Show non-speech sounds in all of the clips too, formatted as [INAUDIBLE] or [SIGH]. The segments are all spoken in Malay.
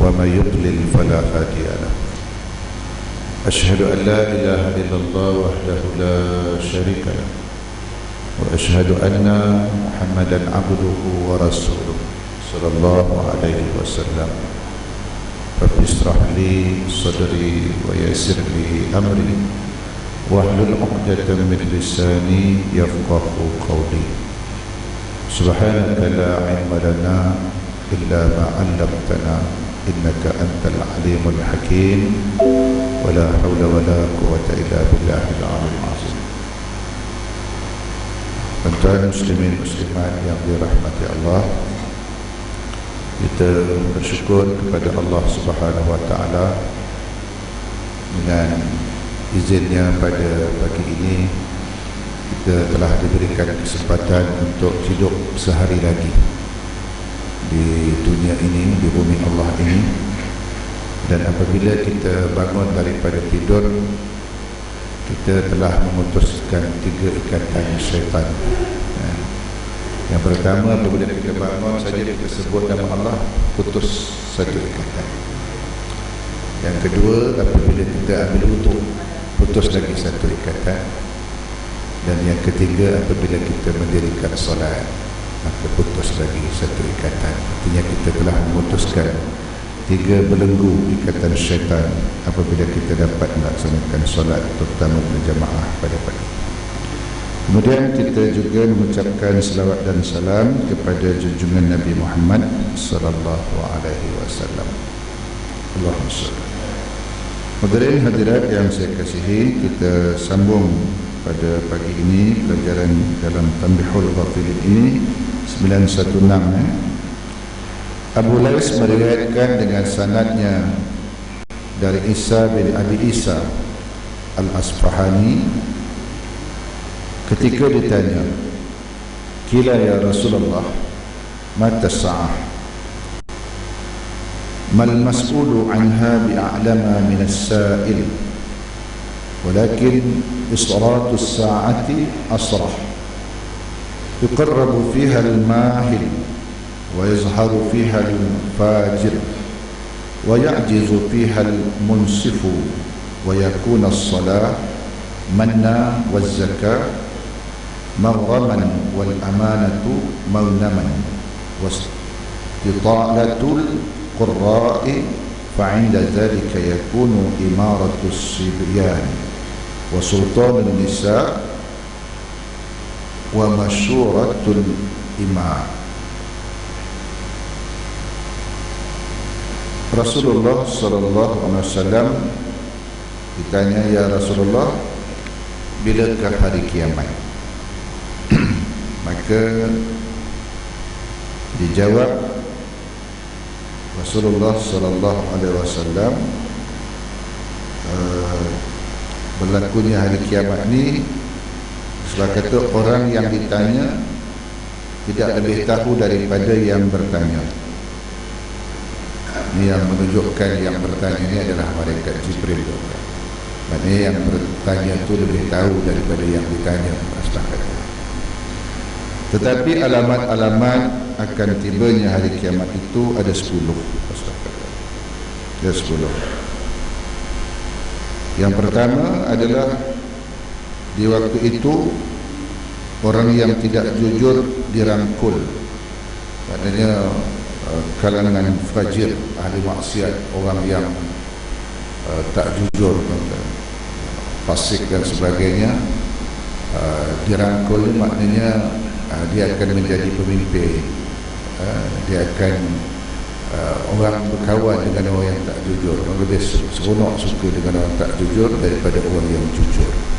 ومن يضلل فلا هادي له. أشهد أن لا إله إلا الله وحده لا شريك له. وأشهد أن محمدا عبده ورسوله صلى الله عليه وسلم. رب اشرح لي صدري ويسر لي أمري. واحلل عقدة من لساني يفقه قولي. سبحانك لا علم لنا إلا ما علمتنا. إنك أنت العليم الحكيم ولا حول ولا قوة إلا بالله العلي العظيم Tuan muslimin muslimat yang dirahmati Allah Kita bersyukur kepada Allah subhanahu wa ta'ala Dengan izinnya pada pagi ini Kita telah diberikan kesempatan untuk hidup sehari lagi Di dunia ini, di bumi Allah ini. Dan apabila kita bangun daripada tidur kita telah memutuskan tiga ikatan syaitan. Ya. yang pertama apabila kita bangun saja kita sebut nama Allah putus satu ikatan. Yang kedua apabila kita ambil untuk putus lagi satu ikatan. Dan yang ketiga apabila kita mendirikan solat maka putus lagi satu ikatan artinya kita telah memutuskan tiga belenggu ikatan syaitan apabila kita dapat melaksanakan solat terutama berjamaah pada pagi. Kemudian kita juga mengucapkan selawat dan salam kepada junjungan Nabi Muhammad sallallahu alaihi wasallam. Allahumma salli. Hadirin hadirat yang saya kasihi, kita sambung pada pagi ini pelajaran dalam Tanbihul Ghafilin ini 916 eh. Abu Lais meriwayatkan dengan sanadnya dari Isa bin Abi Isa Al-Asfahani ketika ditanya Kila ya Rasulullah Mata sa'ah Mal mas'ulu anha bi'a'lama min as-sa'il Walakin Isratu as-sa'ati asrah Yuqarrabu fiha al-mahil ويظهر فيها الفاجر ويعجز فيها المنصف ويكون الصلاة منا والزكاة مغرما والأمانة مغنما واستطالة القراء فعند ذلك يكون إمارة الصبيان وسلطان النساء wa masyuratul imam Rasulullah sallallahu alaihi wasallam ditanya ya Rasulullah bilakah hari kiamat? [CLEARS THROAT] Maka dijawab Rasulullah sallallahu alaihi wasallam eh, berlakunya hari kiamat ni sebab kata orang yang ditanya tidak lebih tahu daripada yang bertanya. Ini yang menunjukkan yang bertanya ini adalah malaikat Jibril. Maksudnya yang bertanya itu lebih tahu daripada yang ditanya Tetapi alamat-alamat akan tibanya hari kiamat itu ada sepuluh Ada sepuluh. Yang pertama adalah Di waktu itu Orang yang tidak jujur dirangkul. Maksudnya kalangan fajir ahli maksiat orang yang uh, tak jujur fasik dan sebagainya uh, dirangkul maknanya uh, dia akan menjadi pemimpin. Uh, dia akan uh, orang berkawan dengan orang yang tak jujur. Lebih seronok suka dengan orang tak jujur daripada orang yang jujur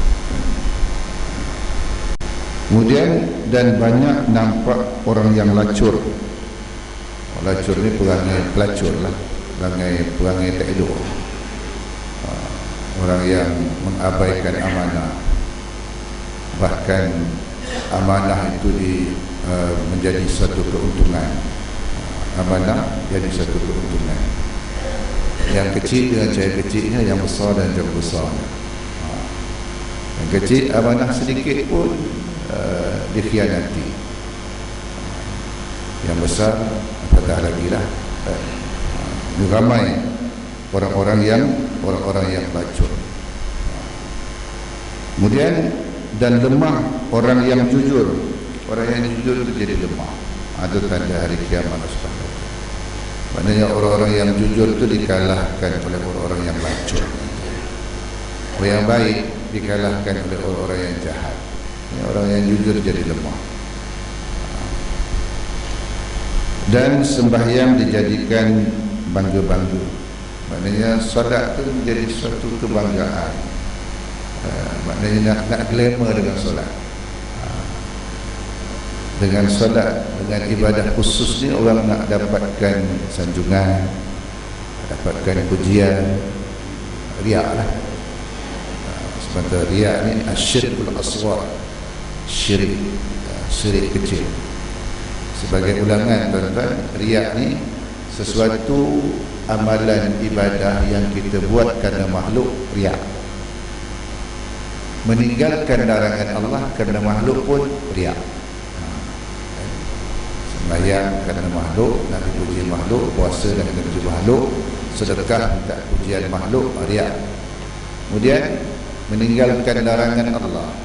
kemudian dan banyak nampak orang yang lacur. Pelacur ni perangai pelacur lah. Perangai perangai tak elok uh, orang yang mengabaikan amanah. Bahkan amanah itu di uh, menjadi satu keuntungan. Uh, amanah jadi satu keuntungan. Yang kecil dengan cahaya kecilnya yang besar dan jauh besar uh, yang kecil amanah sedikit pun uh, dikhianati yang besar apatah lagi lah. Uh, ramai orang-orang yang orang-orang yang bacur kemudian dan lemah orang yang jujur. Orang yang jujur itu jadi lemah. Ada tanda hari kiamat Ustaz maknanya orang-orang yang jujur itu dikalahkan oleh orang-orang yang bacur orang yang baik dikalahkan oleh orang-orang yang jahat orang yang jujur jadi lemah. Dan sembahyang dijadikan bangga-bangga. Maknanya solat itu menjadi suatu kebanggaan. Uh, maknanya nak, nak glamour dengan solat. Uh, dengan solat dengan ibadah khusus ni orang nak dapatkan sanjungan dapatkan pujian riak lah uh, sebentar riak ni asyirkul aswar syirik. Uh, syirik kecil. Sebagai ulangan tuan-tuan riak ni sesuatu amalan ibadah yang kita buat kerana makhluk riak. Meninggalkan larangan Allah kerana makhluk pun riak. Sembahyang kerana makhluk nak dipuji makhluk puasa dan dipuji makhluk sedekah minta pujian makhluk riak. Kemudian meninggalkan larangan Allah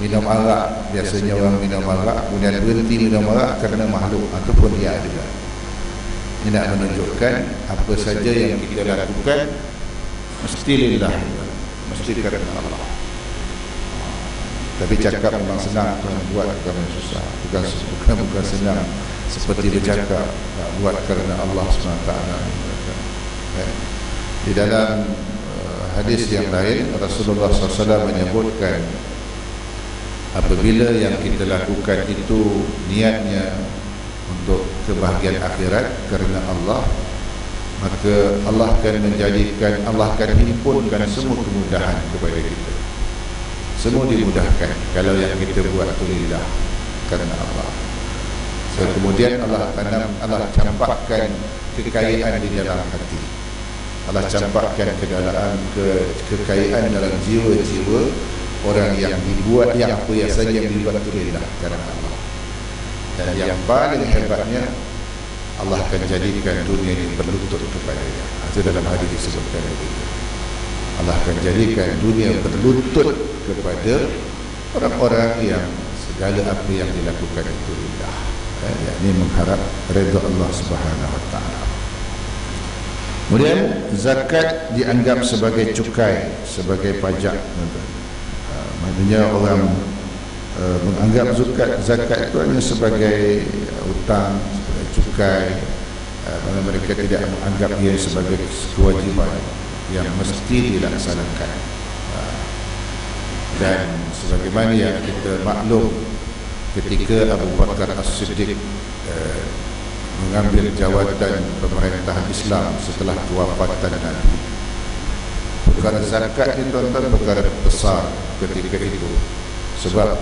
minum arak biasanya orang minum arak. Kemudian berhenti minum arak kerana makhluk ataupun riak juga ini nak menunjukkan apa saja yang kita lakukan mesti lillah. Mesti kerana Allah. Tapi cakap memang senang tuan buat kerana susah. Bukan bukan bukan senang. Seperti bercakap buat kerana Allah SWT. Eh, di dalam uh, hadis yang lain Rasulullah SAW menyebutkan apabila yang kita lakukan itu niatnya untuk kebahagiaan akhirat kerana Allah maka Allah akan menjadikan Allah akan himpunkan semua kemudahan kepada kita. Semua dimudahkan kalau yang kita buat itu lillah kerana Allah. So, kemudian Allah akan Allah campakkan kekayaan di dalam hati. Allah campakkan ke dalam ke, kekayaan dalam jiwa-jiwa orang yang dibuat yang apa yang saja yang dibuat itu lillah kerana Allah. Dan yang paling hebatnya Allah akan jadikan dunia ini berlutut kepadanya. itu dalam hadis disebutkan begitu Allah akan jadikan dunia berlutut kepada orang-orang yang segala apa yang dilakukan itu indah eh, yakni mengharap redha Allah Subhanahu wa taala. Kemudian zakat dianggap sebagai cukai sebagai pajak. uh, maknanya orang uh, menganggap zakat zakat itu hanya sebagai hutang sebagai cukai uh, mereka tidak menganggap ia sebagai kewajiban yang mesti dilaksanakan. Uh, dan sebagaimana yang kita maklum ketika Abu Bakar As-Siddiq uh, mengambil jawatan pemerintahan Islam setelah kewafatan Nabi perkara zakat itu tuan-tuan perkara besar ketika itu. Sebab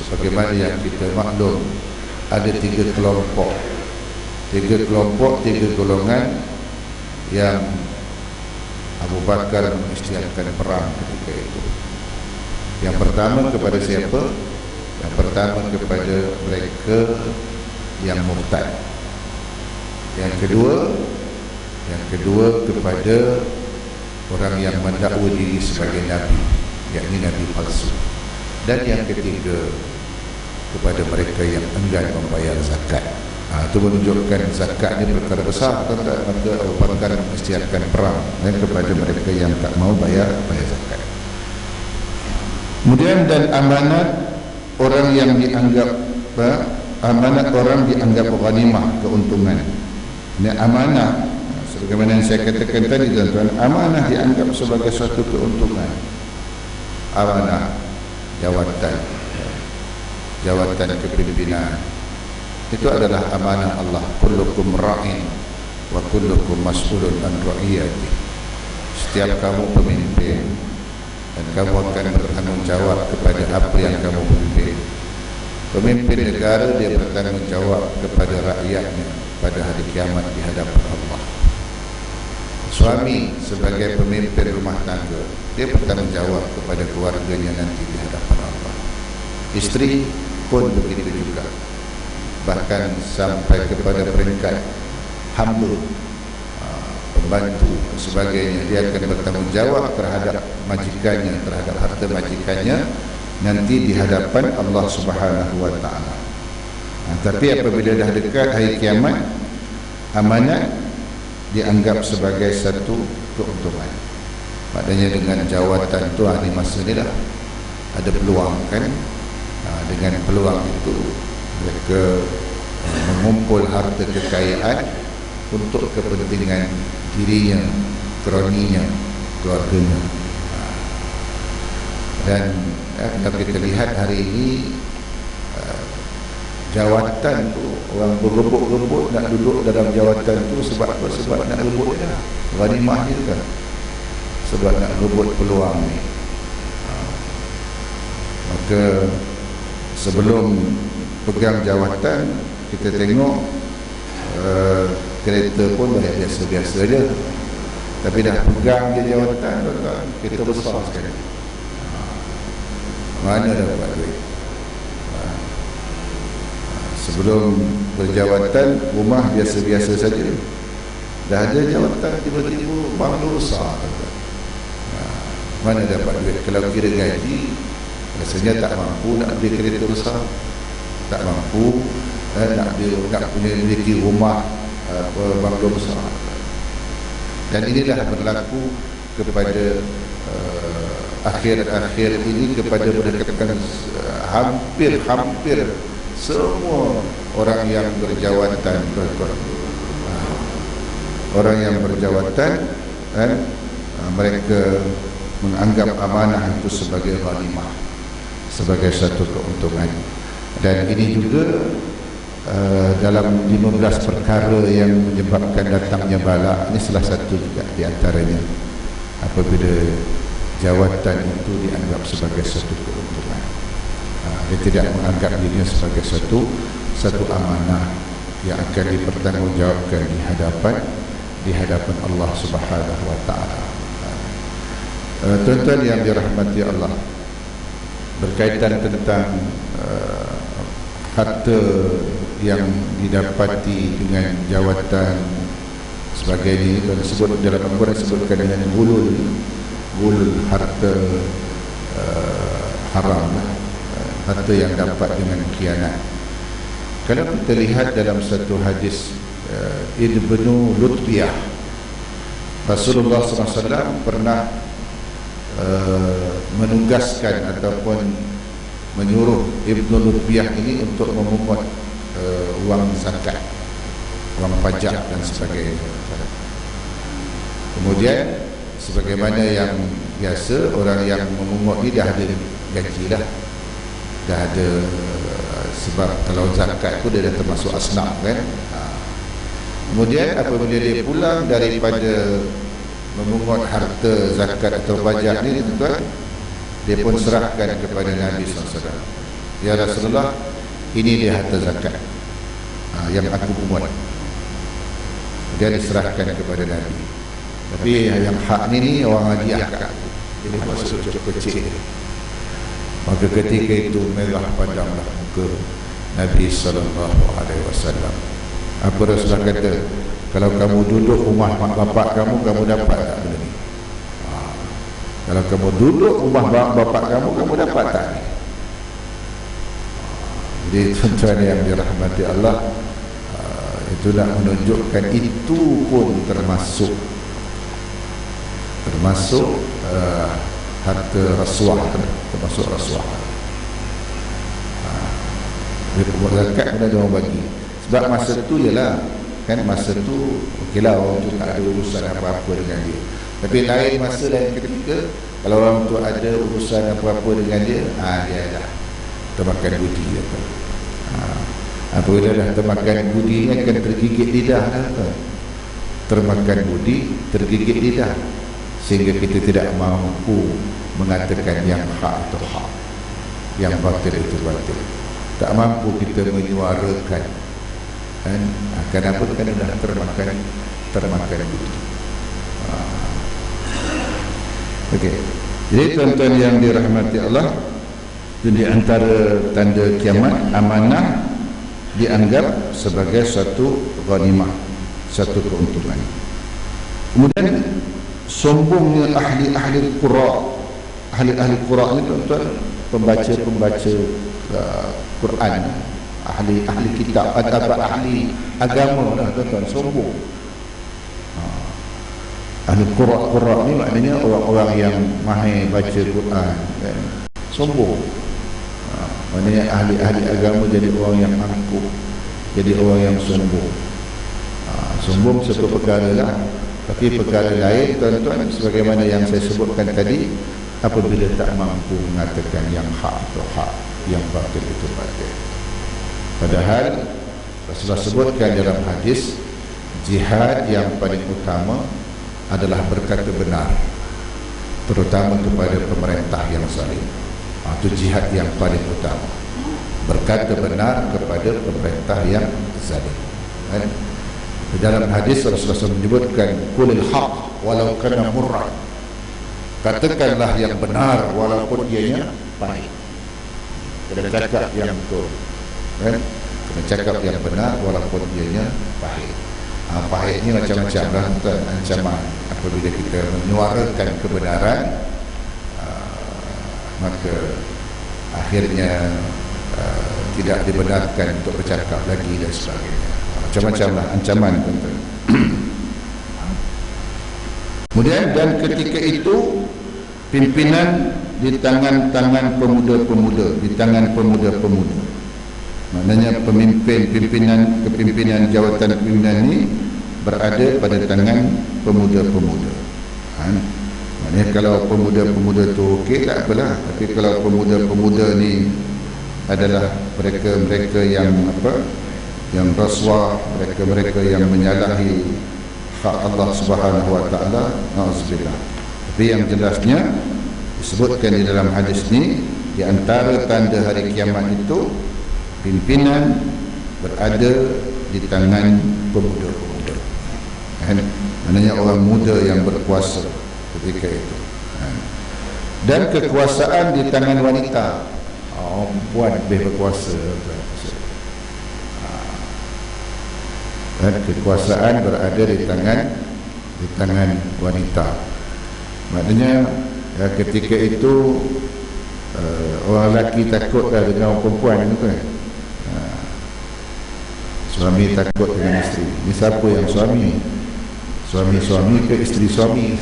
sebagaimana yang kita maklum ada tiga kelompok. Tiga kelompok tiga golongan yang Abu Bakar mengisytiharkan perang ketika itu. Yang pertama kepada siapa? Yang pertama kepada mereka yang murtad. Yang kedua yang kedua kepada orang yang mendakwa diri sebagai Nabi yakni Nabi palsu. Dan yang ketiga kepada mereka yang enggan membayar zakat. Ha, itu menunjukkan zakat ini perkara besar maka Abu Bakar mengisytiharkan perang dan kepada mereka yang tak mau bayar bayar zakat. Kemudian dan amanat orang yang dianggap apa, amanat orang dianggap ghanimah keuntungan. Ini amanah sebagaimana yang saya katakan tadi tuan-tuan amanah dianggap sebagai suatu keuntungan. Amanah jawatan. Jawatan kepimpinan. Itu adalah amanah Allah. Kullukum ra'in wa kullukum mas'ulun an ra'iyati. Setiap kamu pemimpin dan kamu akan bertanggungjawab kepada apa yang kamu pimpin. Pemimpin negara dia bertanggungjawab kepada rakyatnya pada hari kiamat di hadapan Allah suami sebagai pemimpin rumah tangga. Dia bertanggungjawab kepada keluarganya nanti di hadapan Allah. Isteri pun begitu juga. Bahkan sampai kepada peringkat hamba pembantu dan sebagainya dia akan bertanggungjawab terhadap majikannya terhadap harta majikannya nanti di hadapan Allah Subhanahu wa taala. Nah, tapi apabila dah dekat hari kiamat amanah dianggap sebagai satu keuntungan. Maknanya dengan jawatan tu hari masa ni dah ada peluang kan nah, dengan peluang itu mereka mengumpul harta kekayaan untuk kepentingan dirinya, kroninya, keluarganya. Dan eh, kalau kita lihat hari ini jawatan tu orang berebut-rebut nak duduk dalam jawatan tu sebab apa? Sebab nak rebut dia. Ghanimah dia kan. Sebab nak rebut peluang ni. Uh, maka sebelum pegang jawatan kita tengok uh, kereta pun banyak biasa-biasa je tapi dah pegang dia jawatan kereta besar sekali mana dapat duit sebelum berjawatan rumah biasa-biasa saja. Dah ada jawatan tiba-tiba banglo besar mana dapat duit? Kalau kira gaji rasanya tak mampu nak beli kereta besar. Tak mampu eh, nak, dia, nak punya memiliki rumah bangga besar. Dan inilah berlaku kepada uh, akhir-akhir ini kepada berdekatan uh, hampir-hampir semua orang yang berjawatan. Uh, orang yang berjawatan eh, uh, mereka menganggap amanah itu sebagai ghanimah sebagai satu keuntungan. Dan ini juga Uh, dalam 15 perkara yang menyebabkan datangnya bala ini salah satu juga di antaranya. Apabila jawatan itu dianggap sebagai satu keuntungan dia tidak menganggap dirinya sebagai satu satu amanah yang akan dipertanggungjawabkan di hadapan di hadapan Allah Subhanahu wa taala. Uh, tuan-tuan yang dirahmati Allah berkaitan tentang uh, harta yang didapati dengan jawatan sebagai ini dan disebut dalam Al-Quran disebutkan dengan gulul gulul harta uh, haram harta yang dapat dengan khianat. Kalau kita lihat dalam satu hadis uh, Ibnu Lutfiyah Rasulullah SAW pernah uh, menugaskan ataupun menyuruh Ibnu Lutfiyah ini untuk memungut uh, wang zakat wang pajak dan sebagainya. Kemudian sebagaimana yang biasa orang yang memungut ni dah ada gaji lah dah ada sebab kalau zakat tu dia dah termasuk asnaf kan? Ha. kemudian apabila dia pulang daripada memungut harta zakat atau pajak ni tuan dia pun serahkan kepada Nabi SAW Ya Rasulullah ini dia harta zakat ha, yang aku buat dia diserahkan kepada Nabi. Tapi yang hak ni ni orang hadiah kat aku. Ini maksud cukup kecil maka ketika itu merah padamlah muka Nabi sallallahu alaihi wasallam. Apa Rasulullah kata? Kalau kamu duduk rumah mak bapak kamu kamu dapat tak benda ni? Ha. kalau kamu duduk rumah mak bapak kamu kamu dapat tak ni? Jadi tuan-tuan yang dirahmati Allah uh, Itulah menunjukkan itu pun termasuk Termasuk uh, harta rasuah Termasuk rasuah. Uh, Dia buat zakat kemudian dia orang bagi. Sebab masa tu ialah Kan masa tu Okeylah orang tu tak ada urusan apa-apa dengan dia. Tapi lain masa lain ketika Kalau orang tu ada urusan apa-apa dengan dia Ah dia dah Termakan budi dia Ha. Apabila dah termakan budi akan tergigit lidah lah, termakan budi tergigit lidah sehingga kita tidak mampu mengatakan yang hak itu hak. Yang batil itu batil. Tak mampu kita menyuarakan. Kan? Kenapa? Kan dah termakan termakan budi ha. okey. Jadi tuan-tuan yang dirahmati Allah itu di antara tanda kiamat amanah dianggap sebagai satu ghanimah satu keuntungan. Kemudian sombongnya ahli-ahli qura. Ahli-ahli qura ni tuan-tuan pembaca-pembaca uh, Quran. Ahli-ahli kitab atau ahli agama lah tuan-tuan sombong. Ahli qura-qura ni maknanya orang-orang yang mahir baca Quran kan? Sombong. Ha, maknanya ahli-ahli agama jadi orang yang angkuh jadi orang yang sombong. Ha, sombong satu perkara lah tapi perkara lain tuan-tuan sebagaimana yang saya sebutkan tadi apabila tak mampu mengatakan yang hak itu hak yang batil itu batil. Padahal Rasulullah sebutkan dalam hadis jihad yang paling utama adalah berkata benar terutama kepada pemerintah yang zalim. Ha, itu jihad yang paling utama. Berkata benar kepada pemerintah yang zalim. Kan? Dalam hadis Rasulullah SAW menyebutkan kulil haq walau kana murrah katakanlah yang benar walaupun ianya pahit kena cakap yang betul kan? kena cakap yang benar walaupun ianya pahit ha, pahit ni macam-macam lah tuan. Ancaman apabila kita menyuarakan kebenaran uh, maka akhirnya uh, tidak dibenarkan untuk bercakap lagi dan sebagainya macam-macam lah ancaman [CLEARS THROAT] kemudian dan ketika itu pimpinan di tangan-tangan pemuda-pemuda di tangan pemuda-pemuda. Maknanya pemimpin pimpinan kepimpinan jawatan pimpinan ini berada pada tangan pemuda-pemuda. Ha? maknanya kalau pemuda-pemuda tu okey tak apalah. Tapi kalau pemuda-pemuda ni adalah mereka-mereka yang apa yang rasuah mereka-mereka yang menyalahi hak Allah Subhanahu wa taala nauzubillah tapi yang jelasnya disebutkan di dalam hadis ni di antara tanda hari kiamat itu pimpinan berada di tangan pemuda-pemuda. Kan? Maknanya orang muda yang berkuasa ketika itu. Kan? dan kekuasaan di tangan wanita. Oh, puan lebih berkuasa dan kekuasaan berada di tangan di tangan wanita. Maknanya ya, ketika itu uh, orang lelaki takut dengan orang perempuan itu kan Suami takut dengan isteri. Ini siapa yang suami? Suami-suami ke isteri suami? [LAUGHS]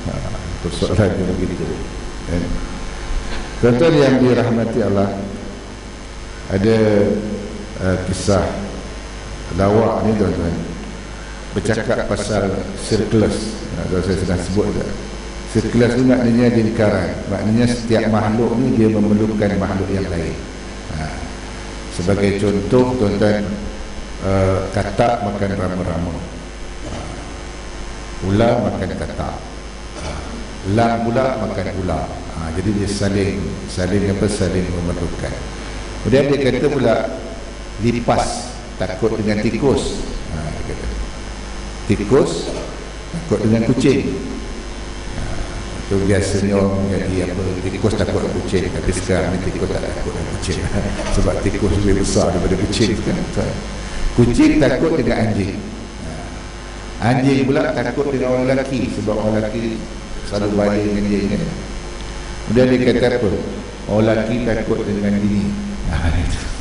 Ha, Persoalan dia begitu kan? Tuan-tuan yang dirahmati Allah Ada uh, kisah Lawak ni tuan-tuan. Bercakap pasal sirkulus Kalau saya sedang sebut tak? Sirkulus ni maknanya lingkaran Maknanya setiap makhluk ni dia memerlukan makhluk yang lain. ha. Sebagai contoh tuan-tuan uh, katak makan rama-rama. Uh, ular makan katak. Uh, lang pula makan ular. Uh, jadi dia saling saling apa saling memerlukan. Kemudian dia kata pula lipas takut dengan tikus. Uh, dia kata. Tikus takut dengan kucing. Itu biasanya orang jadi apa tikus takut kucing. Tapi sekarang ni tikus tak takut dengan kucing. [LAUGHS] Sebab tikus lebih besar daripada kucing. Kan [LAUGHS] Kucing takut dengan anjing. Anjing pula takut dengan orang lelaki. Sebab orang lelaki selalu balik dengan dia kan? Kemudian dia kata apa? Orang lelaki takut dengan bini [LAUGHS]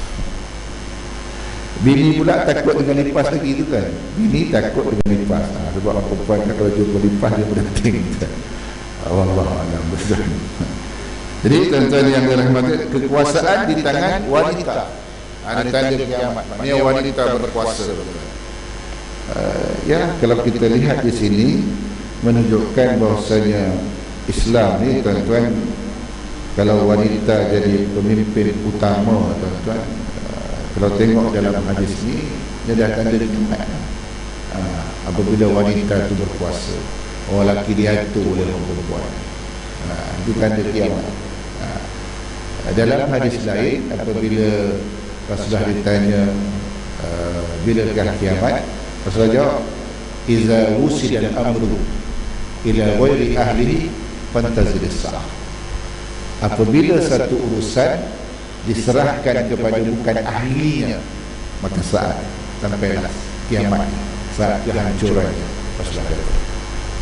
Bini pula takut dengan lipas lagi tu kan? Bini takut dengan lipas. Ha, Sebab orang perempuan kan kalau jumpa lipas dia berdenting Allah Allah betul. Jadi tuan-tuan yang dirahmati Kekuasaan di tangan wanita. Ada tanda kiamat maknanya wanita berkuasa. Uh, ya kalau kita lihat di sini menunjukkan bahawasanya Islam ni tuan-tuan kalau wanita jadi pemimpin utama tuan-tuan kalau tengok dalam hadis ni dia dah tanda kiamat ha, apabila wanita itu berkuasa orang lelaki diatur oleh orang perempuan ha, itu tanda kiamat. Ha, dalam hadis lain apabila Rasulullah ditanya uh, bilakah kiamat Rasulullah jawab iza wusid al-amru ila ghairi ahlihi fantazil sah apabila satu urusan diserahkan kepada bukan ahlinya maka saat sampailah kiamat saat kehancuran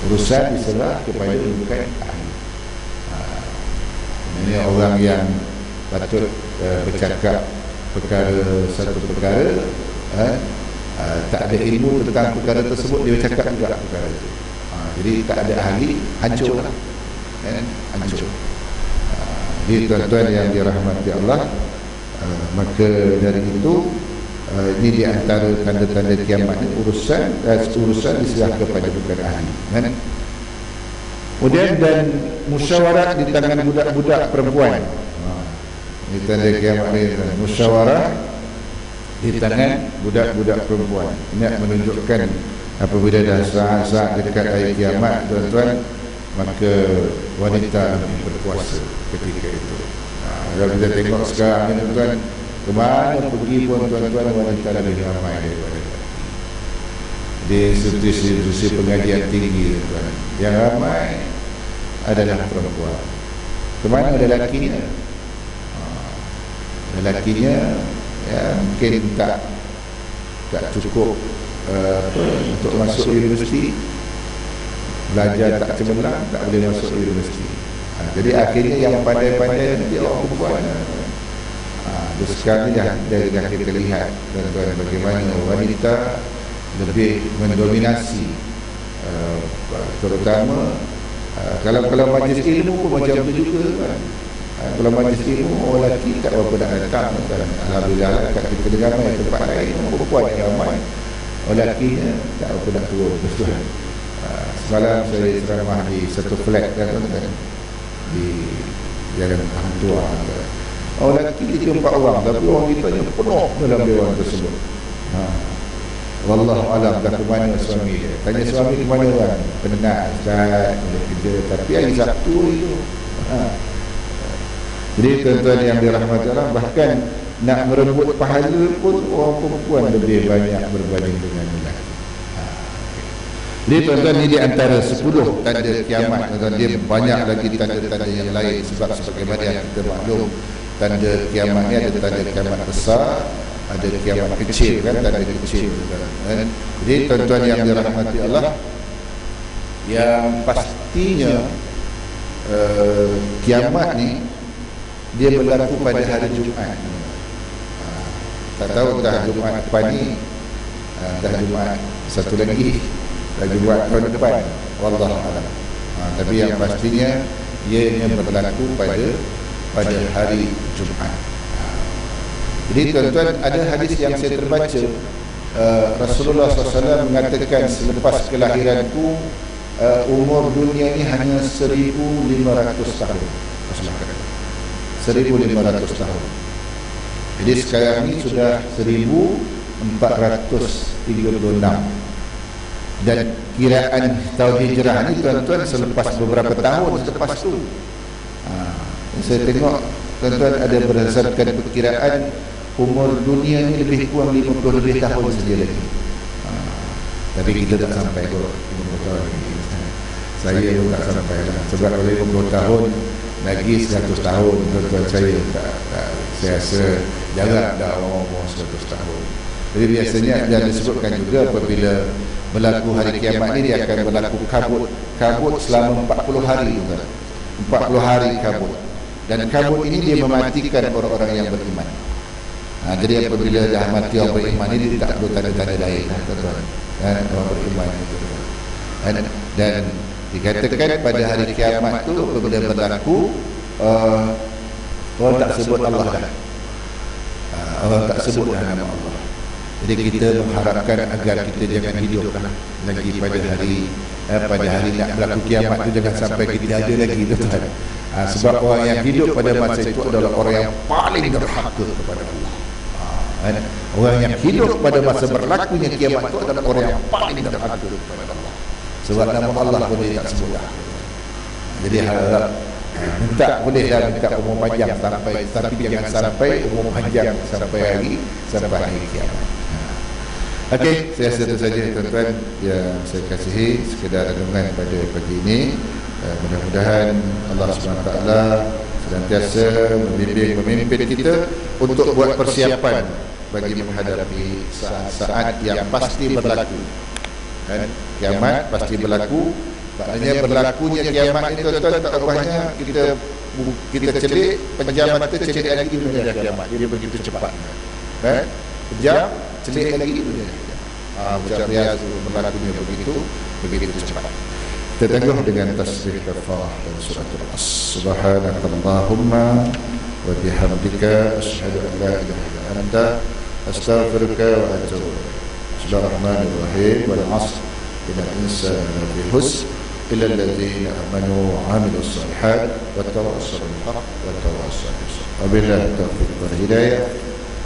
urusan diserah kepada bukan ahli. Ha. ini orang yang patut uh, bercakap perkara satu perkara uh, uh, tak ada ilmu tentang perkara tersebut dia bercakap juga perkara itu. Uh, jadi tak ada ahli hancur lah eh, hancur. uh, jadi tuan-tuan yang dirahmati Allah uh, maka dari itu uh, ini di antara tanda-tanda kiamat urusan uh, urusan diserah kepada bukan ahli kan Kemudian dan musyawarah di tangan budak-budak perempuan. Ini tanda kiamat ni musyawarah di tangan budak-budak perempuan. Ini menunjukkan apabila dah saat-saat dekat hari kiamat tuan-tuan maka wanita lebih berkuasa ketika itu. Ha, kalau kita tengok sekarang ni tuan-tuan kemana pergi pun tuan-tuan wanita lebih ramai daripada di institusi-institusi pengajian tinggi tuan yang ramai adalah perempuan. Kemana ada lakinya ha, lelakinya ya, mungkin tak tak cukup uh, untuk masuk universiti. Belajar tak cemerlang tak boleh masuk universiti ha, jadi akhirnya yang pandai-pandai nanti orang perempuan. Ha, sekarang ni dah, dah, dah kita lihat tuan-tuan bagaimana wanita lebih mendominasi uh, terutama uh, kalau kalau majlis ilmu pun macam tu juga kan. Uh, kalau majlis ilmu orang lelaki tak berapa nak datang kan Alhamdulillah kat kita dengar main tempat lain orang perempuan yang ramai. Orang lelaki tak berapa nak turun uh, semalam saya ceramah di satu flat kan kan di jalan Hang Tua orang lelaki dia empat orang tapi orang kita penuh dalam dewan tersebut ha. Wallahu alam dah ke mana suami dia Tanya suami ke mana orang Pendengar Ustaz kerja Tapi hari Sabtu itu ha. Jadi tuan-tuan yang dirahmati Allah Bahkan nak merebut pahala pun Orang perempuan lebih banyak berbanding dengan lelaki. Jadi tuan-tuan ini di antara 10 tanda kiamat. Tuan Dia banyak lagi tanda-tanda yang lain Sebab sebagaimana yang kita maklum. Tanda kiamat ni ada tanda kiamat besar ada kiamat kecil kan tak ada kecil kan jadi tuan-tuan yang dirahmati Allah yang pastinya uh, kiamat ni dia berlaku pada hari Jumaat. Uh, tak tahu dah Jumaat depan ni uh, dah Jumaat satu lagi dah Jumaat tahun depan. Wallah alam. Uh, tapi yang pastinya ia berlaku pada pada hari Jumaat. Jadi tuan-tuan ada hadis yang saya terbaca uh, Rasulullah SAW mengatakan selepas kelahiranku uh, umur dunia ini hanya 1500 tahun. Rasulullah 1500 tahun. Jadi sekarang ini sudah 1436 dan kiraan tahun hijrah ini tuan-tuan selepas beberapa tahun selepas itu ha, saya tengok tuan-tuan ada berdasarkan perkiraan umur dunia ni lebih kurang 50 lebih tahun saja lagi. Ha, tapi kita tak sampai ke 50 tahun lagi [LAUGHS] saya pun tak sampai lah. Sebab kalau 50 tahun lagi 100 tahun tuan-tuan saya tak, tak, saya rasa jarak dah orang-orang 100 tahun. Jadi biasanya yang disebutkan juga apabila berlaku hari kiamat ni dia akan berlaku kabut kabut selama 40 hari juga 40 hari kabut dan kabut ini dia mematikan orang-orang yang beriman Ha, jadi apabila dah mati orang beriman ini tak perlu tanda-tanda lain tuan-tuan. Kan orang beriman itu. Dan, dan dikatakan pada hari kiamat tu apabila berlaku uh, orang tak sebut Allah dah. Uh, orang tak sebut dah nama Allah. Jadi kita mengharapkan agar kita jangan hidup lah lagi pada hari eh, pada hari nak berlaku kiamat tu jangan sampai kita ada lagi tuan-tuan. Uh, sebab orang yang hidup pada masa itu adalah orang yang paling derhaka kepada Allah kan Orang yang hidup pada masa berlakunya kiamat itu adalah orang yang paling terhadap kepada Allah. Sebab nama Allah pun dia tak semudah. Jadi harap minta boleh dah minta umur panjang sampai tapi jangan sampai umur panjang sampai hari sampai hari kiamat. Okey, saya rasa itu saja tuan-tuan yang saya kasihi sekedar renungan pada pagi ini. Uh, mudah-mudahan Allah SWT senantiasa membimbing memimpin kita untuk buat persiapan bagi menghadapi saat-saat yang pasti berlaku. Kan? Kiamat pasti berlaku. Maknanya berlakunya kiamat itu tuan-tuan tak ubahnya kita kita celik penjam mata celik lagi dunia kiamat. Dia begitu cepat. Kan? Penjam celik lagi itu dia. Ah, macam biasa berlakunya begitu, begitu cepat. Kita tengok dengan tasbih kafarah dan surat al-as. Subhanakallahumma wa bihamdika asyhadu an la ilaha illa anta astaghfiruka wa atubu ilaik. Bismillahirrahmanirrahim. Wal 'asr. Innal insana lafi khusr illa alladhina amanu wa 'amilus shalihat wa tawassaw bil haqq wa tawassaw